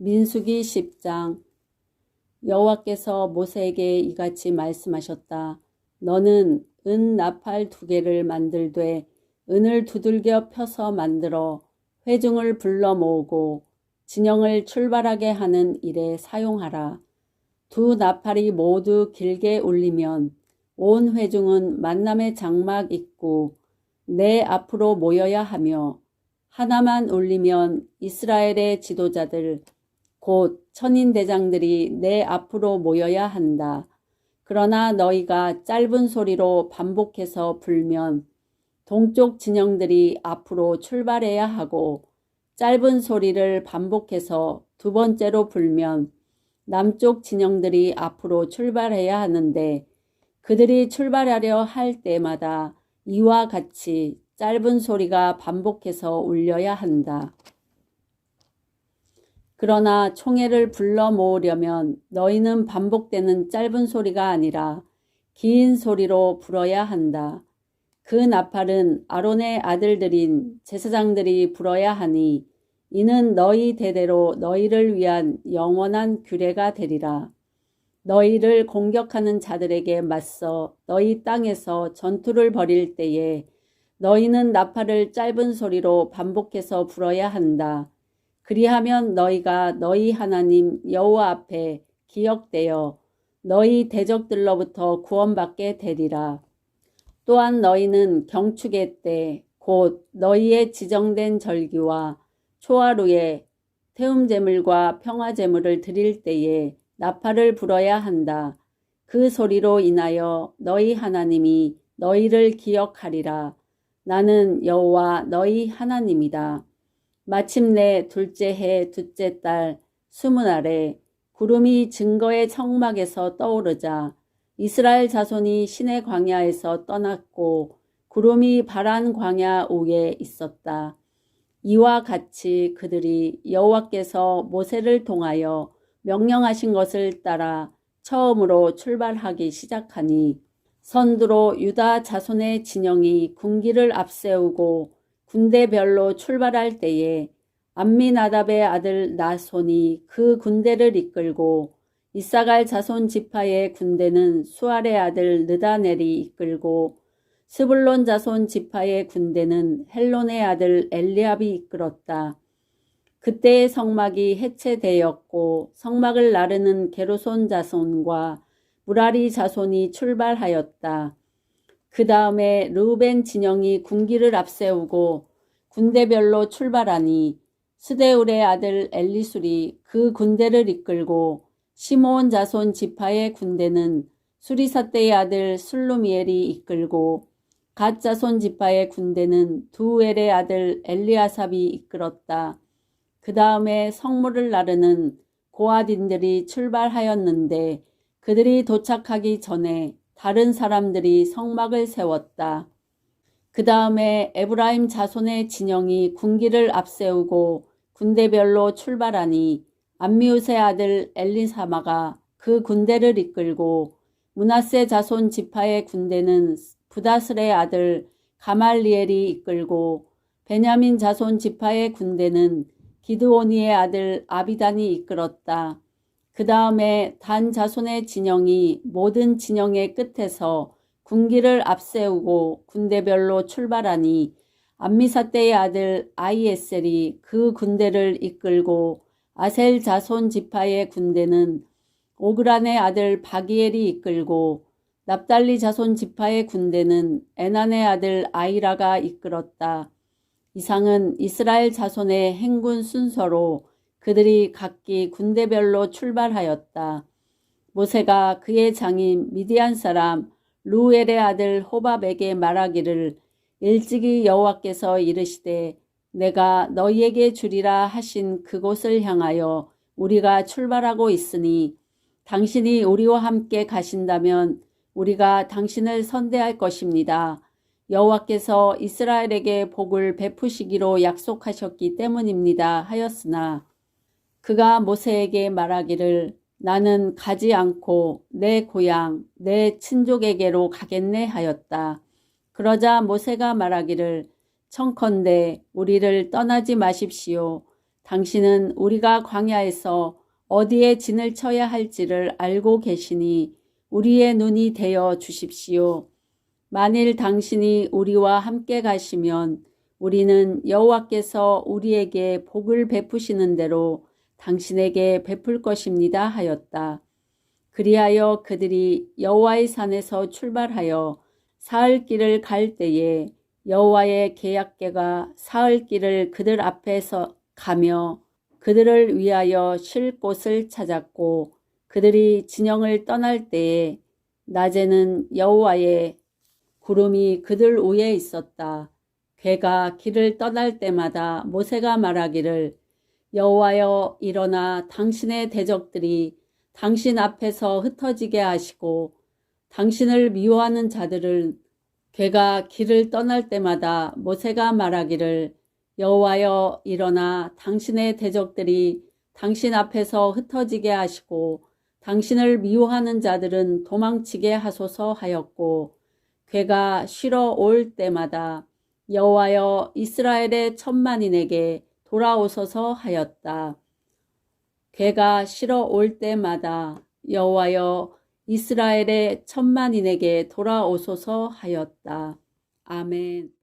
민수기 10장 여호와께서 모세에게 이같이 말씀하셨다. 너는 은 나팔 두 개를 만들되 은을 두들겨 펴서 만들어 회중을 불러 모으고 진영을 출발하게 하는 일에 사용하라. 두 나팔이 모두 길게 울리면 온 회중은 만남의 장막 있고 내 앞으로 모여야 하며 하나만 울리면 이스라엘의 지도자들 곧 천인 대장들이 내 앞으로 모여야 한다. 그러나 너희가 짧은 소리로 반복해서 불면 동쪽 진영들이 앞으로 출발해야 하고 짧은 소리를 반복해서 두 번째로 불면 남쪽 진영들이 앞으로 출발해야 하는데 그들이 출발하려 할 때마다 이와 같이 짧은 소리가 반복해서 울려야 한다. 그러나 총회를 불러 모으려면 너희는 반복되는 짧은 소리가 아니라 긴 소리로 불어야 한다. 그 나팔은 아론의 아들들인 제사장들이 불어야 하니 이는 너희 대대로 너희를 위한 영원한 규례가 되리라. 너희를 공격하는 자들에게 맞서 너희 땅에서 전투를 벌일 때에 너희는 나팔을 짧은 소리로 반복해서 불어야 한다. 그리하면 너희가 너희 하나님 여호와 앞에 기억되어 너희 대적들로부터 구원받게 되리라. 또한 너희는 경축의 때 곧 너희의 지정된 절기와 초하루에 태음제물과 평화 제물을 드릴 때에 나팔을 불어야 한다. 그 소리로 인하여 너희 하나님이 너희를 기억하리라. 나는 여호와 너희 하나님이다. 마침내 둘째 해 둘째 달 스무 날에 구름이 증거의 청막에서 떠오르자 이스라엘 자손이 신의 광야에서 떠났고 구름이 바란 광야 위에 있었다. 이와 같이 그들이 여호와께서 모세를 통하여 명령하신 것을 따라 처음으로 출발하기 시작하니 선두로 유다 자손의 진영이 군기를 앞세우고 군대별로 출발할 때에 암미나답의 아들 나손이 그 군대를 이끌고 이사갈 자손 지파의 군대는 수알의 아들 느다넬이 이끌고 스불론 자손 지파의 군대는 헬론의 아들 엘리압이 이끌었다. 그때의 성막이 해체되었고 성막을 나르는 게로손 자손과 무라리 자손이 출발하였다. 그 다음에 르우벤 진영이 군기를 앞세우고 군대별로 출발하니 스데울의 아들 엘리술이 그 군대를 이끌고 시몬 자손 지파의 군대는 수리사떼의 아들 술루미엘이 이끌고 갓 자손 지파의 군대는 두엘의 아들 엘리아삽이 이끌었다. 그 다음에 성물을 나르는 고아딘들이 출발하였는데 그들이 도착하기 전에 다른 사람들이 성막을 세웠다. 그 다음에 에브라임 자손의 진영이 군기를 앞세우고 군대별로 출발하니 암미우스의 아들 엘리사마가 그 군대를 이끌고 문하세 자손 지파의 군대는 부다슬의 아들 가말리엘이 이끌고 베냐민 자손 지파의 군대는 기드오니의 아들 아비단이 이끌었다. 그 다음에 단 자손의 진영이 모든 진영의 끝에서 군기를 앞세우고 군대별로 출발하니 암미사 때의 아들 아이에셀이 그 군대를 이끌고 아셀 자손 지파의 군대는 오그란의 아들 바기엘이 이끌고 납달리 자손 지파의 군대는 에난의 아들 아이라가 이끌었다. 이상은 이스라엘 자손의 행군 순서로 그들이 각기 군대별로 출발하였다. 모세가 그의 장인 미디안 사람 루엘의 아들 호밥에게 말하기를 일찍이 여호와께서 이르시되 내가 너희에게 주리라 하신 그곳을 향하여 우리가 출발하고 있으니 당신이 우리와 함께 가신다면 우리가 당신을 선대할 것입니다. 여호와께서 이스라엘에게 복을 베푸시기로 약속하셨기 때문입니다. 하였으나 그가 모세에게 말하기를 나는 가지 않고 내 고향, 내 친족에게로 가겠네 하였다. 그러자 모세가 말하기를 청컨대 우리를 떠나지 마십시오. 당신은 우리가 광야에서 어디에 진을 쳐야 할지를 알고 계시니 우리의 눈이 되어 주십시오. 만일 당신이 우리와 함께 가시면 우리는 여호와께서 우리에게 복을 베푸시는 대로 당신에게 베풀 것입니다 하였다. 그리하여 그들이 여호와의 산에서 출발하여 사흘 길을 갈 때에 여호와의 계약궤가 사흘 길을 그들 앞에서 가며 그들을 위하여 쉴 곳을 찾았고 그들이 진영을 떠날 때에 낮에는 여호와의 구름이 그들 위에 있었다. 괴가 길을 떠날 때마다 모세가 말하기를 여호와여 일어나 당신의 대적들이 당신 앞에서 흩어지게 하시고 당신을 미워하는 자들을 괴가 길을 떠날 때마다 모세가 말하기를 여호와여 일어나 당신의 대적들이 당신 앞에서 흩어지게 하시고 당신을 미워하는 자들은 도망치게 하소서 하였고 괴가 쉬러 올 때마다 여호와여 이스라엘의 천만인에게 돌아오소서 하였다. 괴가 쉬러 올 때마다 여호와여 이스라엘의 천만인에게 돌아오소서 하였다. 아멘.